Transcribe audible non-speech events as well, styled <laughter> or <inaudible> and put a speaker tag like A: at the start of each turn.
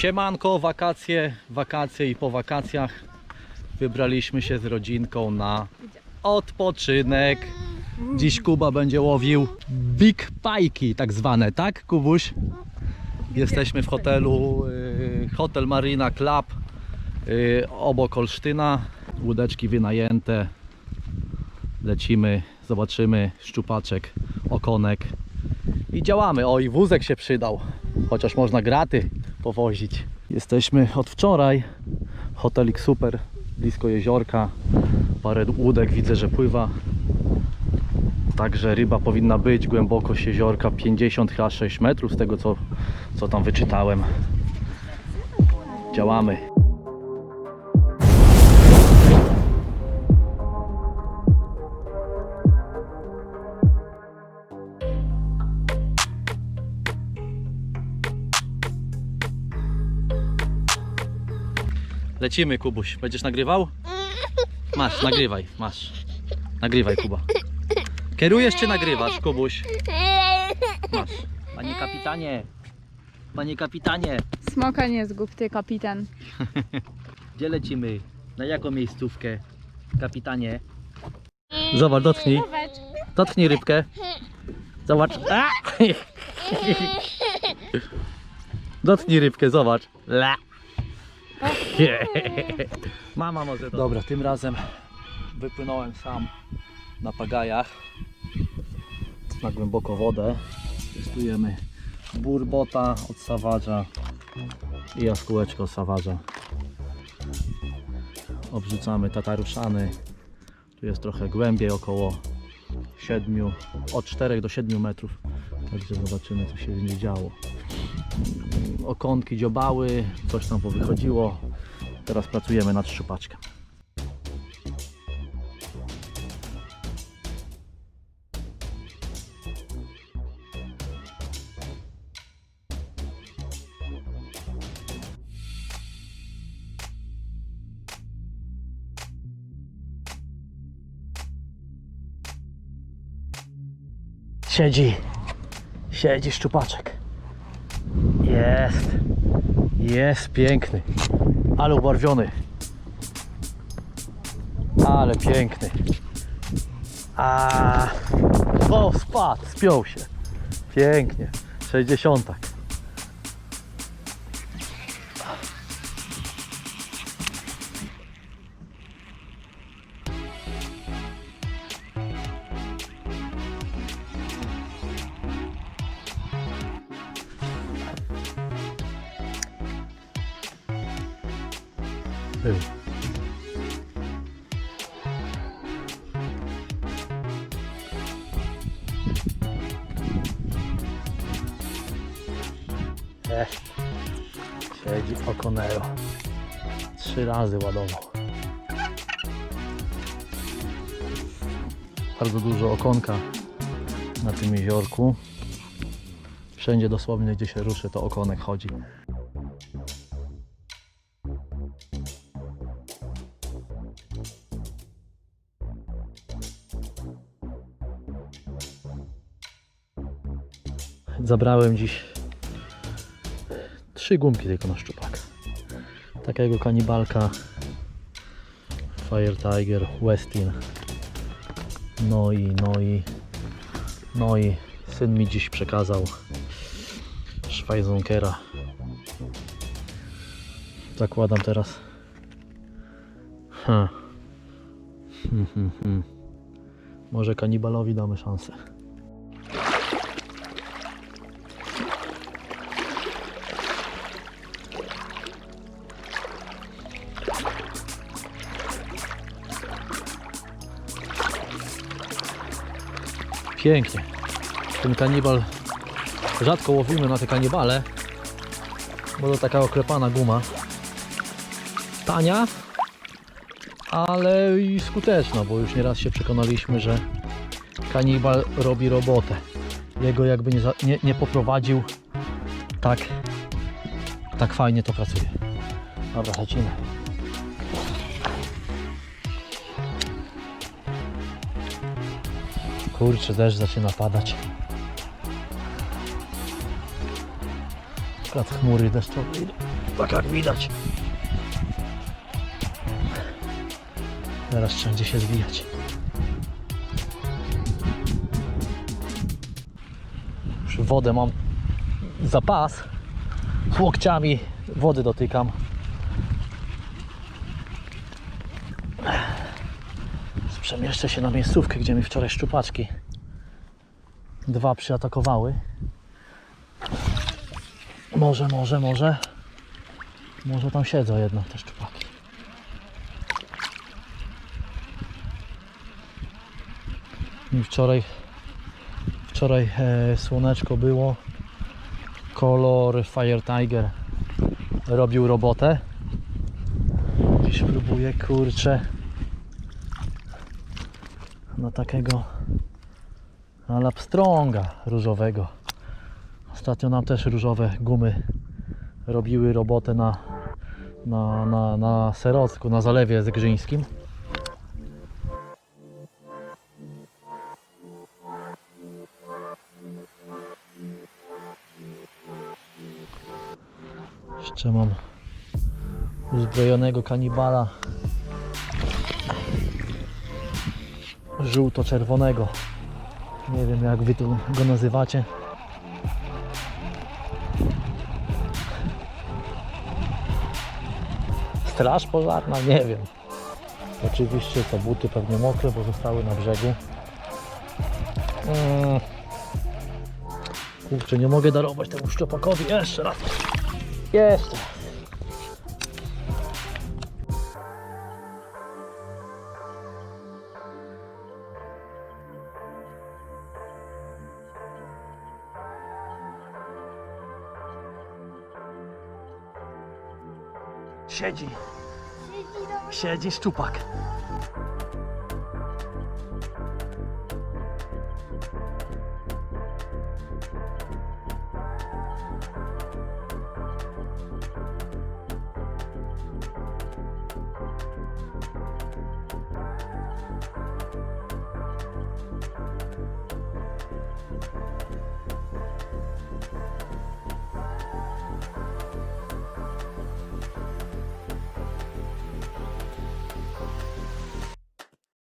A: Siemanko, wakacje, wakacje i po wakacjach wybraliśmy się z rodzinką na odpoczynek. Dziś Kuba będzie łowił big pajki tak zwane, tak Kubuś? Jesteśmy w hotelu, y, Hotel Marina Club y, obok Olsztyna. Łódeczki wynajęte. Lecimy, zobaczymy szczupaczek, okonek i działamy. O, i wózek się przydał, chociaż można graty powozić. Jesteśmy od wczoraj. Hotelik super, blisko jeziorka. Parę łódek widzę, że pływa. Także ryba powinna być. Głębokość jeziorka 50 chyba 6 metrów z tego co, co tam wyczytałem. Działamy. Lecimy Kubuś. Będziesz nagrywał? Masz, nagrywaj, masz. Nagrywaj Kuba. Kierujesz czy nagrywasz Kubuś? Masz. Panie kapitanie. Panie kapitanie.
B: Smoka nie zgub, ty kapitan. <laughs>
A: Gdzie lecimy? Na jaką miejscówkę? Kapitanie. Zobacz, dotknij. Dotknij rybkę. Zobacz. A! <laughs> Dotknij rybkę, zobacz. Mama może. Dobra, tym razem wypłynąłem sam na pagajach na głęboką wodę. Testujemy burbota od sawadża i jaskółeczko od sawadża. Obrzucamy tataruszany. Tu jest trochę głębiej, około 7, od 4 do 7 metrów. Także zobaczymy co się będzie działo. Okonki dziobały, coś tam powychodziło. Teraz pracujemy nad szczupaczkiem. Siedzi. Siedzi szczupaczek. Jest. Jest piękny. Ale ubarwiony. Ale piękny. A. O, spadł, spiął się. Pięknie. 60. Jest. Siedzi Okonero. Trzy razy ładował. Bardzo dużo okonka na tym jeziorku. Wszędzie dosłownie gdzie się ruszy to okonek chodzi. Zabrałem dziś trzy gumki tylko na szczupaka. Takiego kanibalka Fire Tiger Westin. No i, no i, no i syn mi dziś przekazał Schweizunkera. Zakładam teraz. Ha. Hmm. <laughs> Może kanibalowi damy szansę. Pięknie. Ten kanibal rzadko łowimy na te kanibale, bo to taka oklepana guma. Tania, ale i skuteczna, bo już nieraz się przekonaliśmy, że kanibal robi robotę. Jego jakby nie, za- nie, nie poprowadził, tak, tak fajnie to pracuje. Dobra, lecimy. Kurczę, deszcz zaczyna padać. Akurat chmury deszczowe idą. tak jak widać. Teraz wszędzie się zwijać. Wodę mam za pas. Łokciami wody dotykam. Przemieszczę się na miejscówkę, gdzie mi wczoraj szczupaczki dwa przyatakowały. Może, może, może. Może tam siedzą jednak te szczupaki. I wczoraj wczoraj e, słoneczko było. Kolor Fire Tiger robił robotę. Dziś próbuję kurczę na takiego Lapstronga różowego. Ostatnio nam też różowe gumy robiły robotę na, na, na, na Serocku, na zalewie zgrzyńskim. Jeszcze mam uzbrojonego kanibala żółto-czerwonego. Nie wiem jak wy tu go nazywacie. Straż pożarna? Nie wiem. Oczywiście te buty pewnie mokre, bo zostały na brzegu. Mm. Kurczę, nie mogę darować temu szczepakowi. Jeszcze raz. Jeszcze raz. Siedzi. Siedzi szczupak.